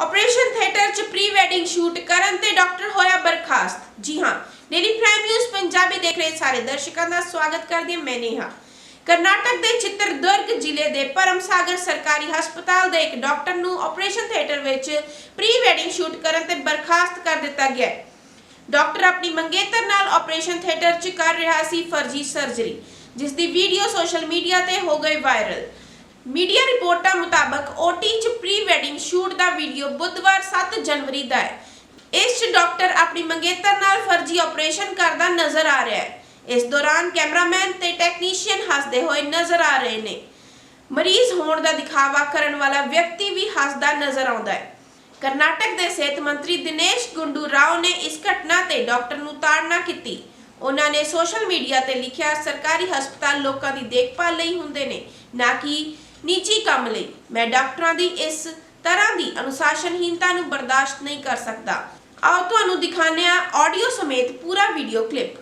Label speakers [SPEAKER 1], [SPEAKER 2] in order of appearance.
[SPEAKER 1] Operation theatre 'ਚ pre wedding shoot ਕਰਨ ਤੇ ਡਾਕਟਰ ਹੋਇਆ ਬਰਖਾਸਤ। ਜੀ ਹਾਂ ਡੇਲੀ ਪ੍ਰਾਈਮ ਨਿਊਜ਼ ਪੰਜਾਬੀ ਦੇਖ ਰਹੇ ਸਾਰੇ ਦਰਸ਼ਕਾਂ ਦਾ ਸਵਾਗਤ ਕਰਦੀ ਹਾਂ, ਮੈਂ ਨੇਹਾ। ਕਰਨਾਟਕ ਦੇ ਚਿੱਤਰਦੁਰਗ ਜ਼ਿਲ੍ਹੇ ਦੇ ਪਰਮਸਾਗਰ ਸਰਕਾਰੀ ਹਸਪਤਾਲ ਦੇ ਇੱਕ ਡਾਕਟਰ ਨੂੰ ਆਪਰੇਸ਼ਨ ਥੀਏਟਰ ਵਿੱਚ ਪ੍ਰੀ ਵੈਡਿੰਗ ਸ਼ੂਟ ਕਰਨ ਤੇ ਬਰਖਾਸਤ ਕਰ ਦਿੱਤਾ ਗਿਆ ਹੈ। ਡਾਕਟਰ ਆਪਣੀ ਮੰਗੇਤਰ ਨਾਲ ਆਪਰੇਸ਼ਨ ਥੀਏਟਰ 'ਚ ਕਰ ਰਿਹਾ ਸੀ ਫਰਜ਼ੀ ਸਰਜਰੀ ਜਿਸ ਦੀ ਵੀਡੀਓ ਸੋਸ਼ਲ ਮੀਡੀਆ ਤੇ ਹੋ ਗਈ ਵਾਇਰਲ ਮੀਡੀਆ ਰਿਪੋਰਟਾਂ ਮੁਤਾਬਕ ਓਟੀ 'ਚ ਪ੍ਰੀ ਵੀਡੀਓ ਬੁੱਧਵਾਰ 7 ਜਨਵਰੀ ਦਾ ਹੈ। ਇਸ 'ਚ ਡਾਕਟਰ ਆਪਣੀ ਮੰਗੇਤਰ ਨਾਲ ਫਰਜ਼ੀ ਆਪਰੇਸ਼ਨ ਕਰਦਾ ਨਜ਼ਰ ਆ ਰਿਹਾ ਹੈ। ਇਸ ਦੌਰਾਨ ਕੈਮਰਾਮੈਨ ਤੇ ਟੈਕਨੀਸ਼ੀਅਨ ਹੱਸਦੇ ਹੋਏ ਨਜ਼ਰ ਆ ਰਹੇ ਨੇ। ਮਰੀਜ਼ ਹੋਣ ਦਾ ਦਿਖਾਵਾ ਕਰਨ ਵਾਲਾ ਵਿਅਕਤੀ ਵੀ ਹੱਸਦਾ ਨਜ਼ਰ ਆਉਂਦਾ ਹੈ। ਕਰਨਾਟਕ ਦੇ ਸਿਹਤ ਮੰਤਰੀ ਦਿਨੇਸ਼ ਗੁੰਡੂ ਰਾਓ ਨੇ ਇਸ ਘਟਨਾ ਤੇ ਡਾਕਟਰ ਨੂੰ ਤਾੜਨਾ ਕੀਤੀ। ਉਹਨਾਂ ਨੇ ਸੋਸ਼ਲ ਮੀਡੀਆ ਤੇ ਲਿਖਿਆ, ਸਰਕਾਰੀ ਹਸਪਤਾਲ ਲੋਕਾਂ ਦੀ ਦੇਖਭਾਲ ਲਈ ਹੁੰਦੇ ਨੇ, ਨਾ ਕਿ ਨਿੱਜੀ ਕੰਮ ਲਈ। ਮੈਂ ਡਾਕਟਰਾਂ ਦੀ ਇਸ ਤਰ੍ਹਾਂ ਦੀ ਅਨੁਸ਼ਾਸਨਹੀਨਤਾ ਨੂੰ ਬਰਦਾਸ਼ਤ ਨਹੀਂ ਕਰ ਸਕਦਾ। ਆਓ ਤੁਹਾਨੂੰ ਦਿਖਾਉਂਦੇ ਆ ਆਡੀਓ ਸਮੇਤ ਪੂਰਾ ਵੀਡੀਓ ਕਲਿੱਪ